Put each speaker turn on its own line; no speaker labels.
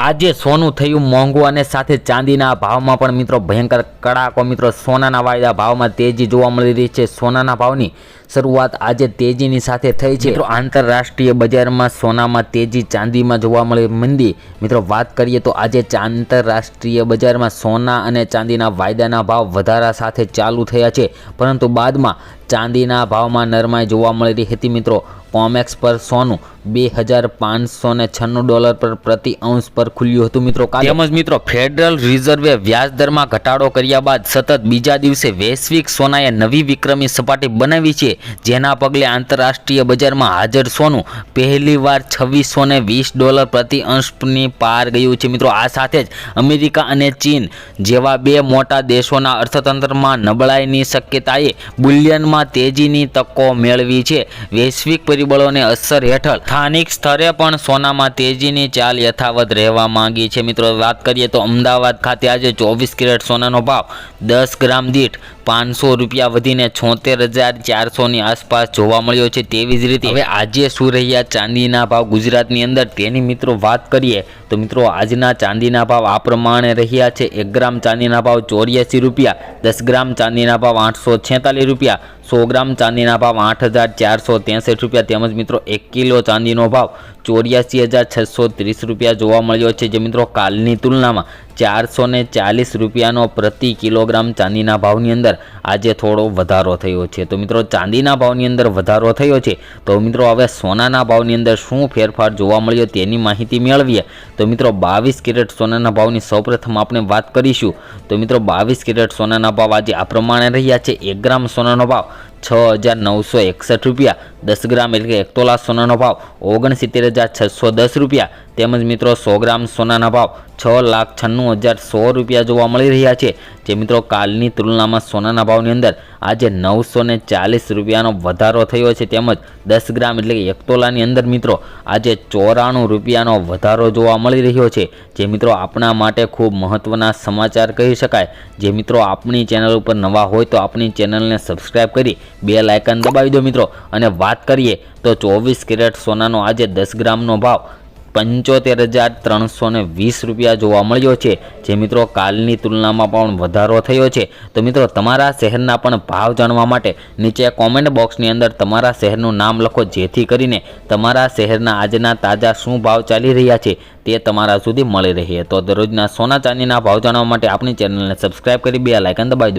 આજે સોનું થયું મોંઘું અને સાથે ચાંદીના ભાવમાં પણ મિત્રો ભયંકર કડાકો. મિત્રો, સોનાના વાયદા ભાવમાં તેજી જોવા મળી રહી છે. સોનાના ભાવની શરૂઆત આજે તેજીની સાથે થઈ છે. મિત્રો, આંતરરાષ્ટ્રીય બજારમાં સોનામાં તેજી ચાંદીમાં જોવા મળી મંદી. મિત્રો, વાત કરીએ તો આજે આંતરરાષ્ટ્રીય બજારમાં સોના અને ચાંદીના વાયદાના ભાવ વધારા સાથે ચાલુ થયા છે. પરંતુ બાદમાં ચાંદીના ભાવમાં નરમાઈ જોવા મળી રહી હતી મિત્રો. કોમેક્સ પર સોનું બે હજાર પાંચસો ને છન્નું ડોલર પર પ્રતિ અંશ પર ખુલ્યું હતું મિત્રો. તેમજ મિત્રો, ફેડરલ રિઝર્વે વ્યાજ દરમાં ઘટાડો કર્યા બાદ સતત બીજા દિવસે વૈશ્વિક સોનાએ નવી વિક્રમી સપાટી બનાવી છે, જેના પગલે આંતરરાષ્ટ્રીય બજારમાં હાજર સોનું પહેલીવાર છવ્વીસો ને વીસ ડોલર પ્રતિ અંશની પાર ગયું છે મિત્રો. આ સાથે જ અમેરિકા અને ચીન જેવા બે મોટા દેશોના અર્થતંત્રમાં નબળાઈની શક્યતાએ બુલિયનમાં તેજીની તકો મેળવી છે. વૈશ્વિક પરિબળોની અસર હેઠળ સ્થાનિક સ્તરે પણ સોનામાં તેજીની ચાલ યથાવત રહેવા માંગી છે. મિત્રો વાત કરીએ તો અમદાવાદ ખાતે આજે ચોવીસ કેરેટ સોનાનો ભાવ દસ ગ્રામ દીઠ પાંચસો રૂપિયા વધીને છોતેર હજાર ચારસોની આસપાસ જોવા મળ્યો છે. તેવી જ રીતે હવે આજે શું રહ્યા ચાંદીના ભાવ ગુજરાતની અંદર? તેની મિત્રો વાત કરીએ તો મિત્રો, આજના ચાંદીના ભાવ આ પ્રમાણે રહ્યા છે. એક ગ્રામ ચાંદીના ભાવ ચોર્યાસી રૂપિયા, દસ ગ્રામ ચાંદીના ભાવ આઠસો છેતાલીસ રૂપિયા સો ગ્રામ ચાંદીના ભાવ આઠ હજાર ચારસો ત્રેસઠ રૂપિયા તેમજ મિત્રો એક કિલો ચાંદીનો ભાવ ચોર્યાસી હજાર છસો ત્રીસ રૂપિયા જોવા મળ્યો છે. જે મિત્રો કાલની તુલનામાં ચારસો ને ચાલીસ રૂપિયાનો પ્રતિ કિલોગ્રામ ચાંદીના ભાવની અંદર આજે થોડો વધારો થયો છે. તો મિત્રો ચાંદીના ભાવની અંદર વધારો થયો છે. તો મિત્રો હવે સોનાના ભાવની અંદર શું ફેરફાર જોવા મળ્યો તેની માહિતી મેળવીએ. તો મિત્રો બાવીસ કેરેટ સોનાના ભાવની સૌપ્રથમ આપણે વાત કરીશું. તો મિત્રો બાવીસ કેરેટ સોનાના ભાવ આજે આ પ્રમાણે રહ્યા છે. એક ગ્રામ સોનાનો ભાવ છ હજાર નવસો એકસઠ રૂપિયા. દસ ગ્રામ એટલે કે એક તોલા સોનાનો ભાવ, ઓગણસિત્તેર હજાર છસો દસ રૂપિયા. તેમજ મિત્રો સો ગ્રામ સોનાના ભાવ, છ લાખ છન્નું હજાર સો રૂપિયા જોવા મળી રહ્યા છે. જે મિત્રો કાલની તુલનામાં સોનાના ભાવની અંદર આજે નવસો ને ચાલીસ રૂપિયાનો વધારો થયો છે. તેમજ દસ ગ્રામ એટલે કે એક તોલાની અંદર મિત્રો આજે ચોરાણું રૂપિયાનો વધારો જોવા મળી રહ્યો છે. જે મિત્રો આપણા માટે ખૂબ મહત્ત્વના સમાચાર કહી શકાય. જે મિત્રો આપણી ચેનલ ઉપર નવા હોય તો આપણી ચેનલને સબસ્ક્રાઈબ કરી બે લાયકન દબાવી દો મિત્રો. અને વાત કરીએ તો ચોવીસ કેરેટ સોનાનો આજે દસ ગ્રામનો ભાવ પંચોતેર હજાર ત્રણસો ને વીસ રૂપિયા જોવા મળ્યો છે. જે મિત્રો કાલની તુલનામાં પણ વધારો થયો છે. તો મિત્રો તમારા શહેરના પણ ભાવ જાણવા માટે નીચે કોમેન્ટ બોક્સની અંદર તમારા શહેરનું નામ લખો, જેથી કરીને તમારા શહેરના આજના તાજા શું ભાવ ચાલી રહ્યા છે તે તમારા સુધી મળી રહે. તો દરરોજના સોના ચાંદીના ભાવ જાણવા માટે આપણી ચેનલને સબસ્ક્રાઇબ કરી, બે લાઇકન દબાવી દો.